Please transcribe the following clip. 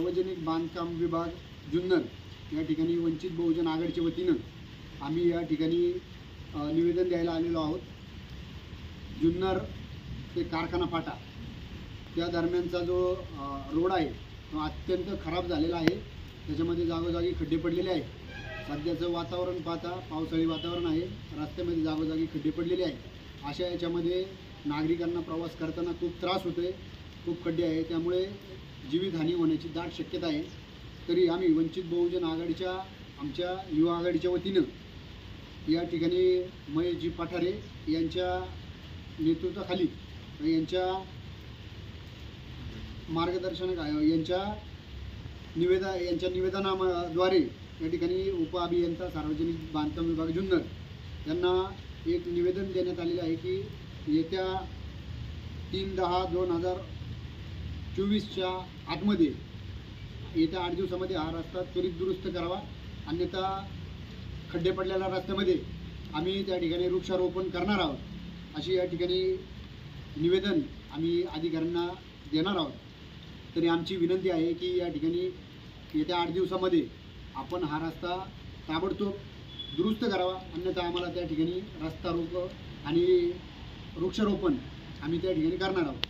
सार्वजनिक बांधकाम विभाग जुन्नर या ठिकाणी वंचित बहुजन आघाडीच्या वतीनं आम्ही या ठिकाणी निवेदन द्यायला आलेलो आहोत. जुन्नर ते कारखाना फाटा त्या दरम्यानचा जो रोड आहे तो अत्यंत खराब झालेला आहे. त्याच्यामध्ये जागोजागी खड्डे पडलेले आहे सध्याचं वातावरण पाहता पावसाळी वातावरण आहे. रस्त्यामध्ये जागोजागी खड्डे पडलेले आहे अशा याच्यामध्ये नागरिकांना प्रवास करताना खूप त्रास होतो आहे खूप खड्डे आहे त्यामुळे जीवितहानी होण्याची दाट शक्यता आहे. तरी आम्ही वंचित बहुजन आघाडीच्या आमच्या युवा आघाडीच्या वतीनं या ठिकाणी महेशजी पठारे यांच्या नेतृत्वाखाली यांच्या मार्गदर्शन यांच्या निवेदा यांच्या निवेदनाद्वारे या ठिकाणी उप अभियंता सार्वजनिक बांधकाम विभाग जुन्नर यांना एक निवेदन देण्यात आलेलं आहे की येत्या तीन दहा दोन हजार चोवीसच्या आतमध्ये येत्या आठ दिवसामध्ये हा रस्ता त्वरित दुरुस्त करावा. अन्यथा खड्डे पडलेल्या रस्त्यामध्ये आम्ही त्या ठिकाणी वृक्षारोपण करणार आहोत. अशी या ठिकाणी निवेदन आम्ही अधिकाऱ्यांना देणार आहोत. तरी आमची विनंती आहे की या ठिकाणी येत्या आठ दिवसामध्ये आपण हा रस्ता ताबडतोब दुरुस्त करावा. अन्यथा आम्हाला त्या ठिकाणी रस्ता रोक आणि वृक्षारोपण आम्ही त्या ठिकाणी करणार आहोत.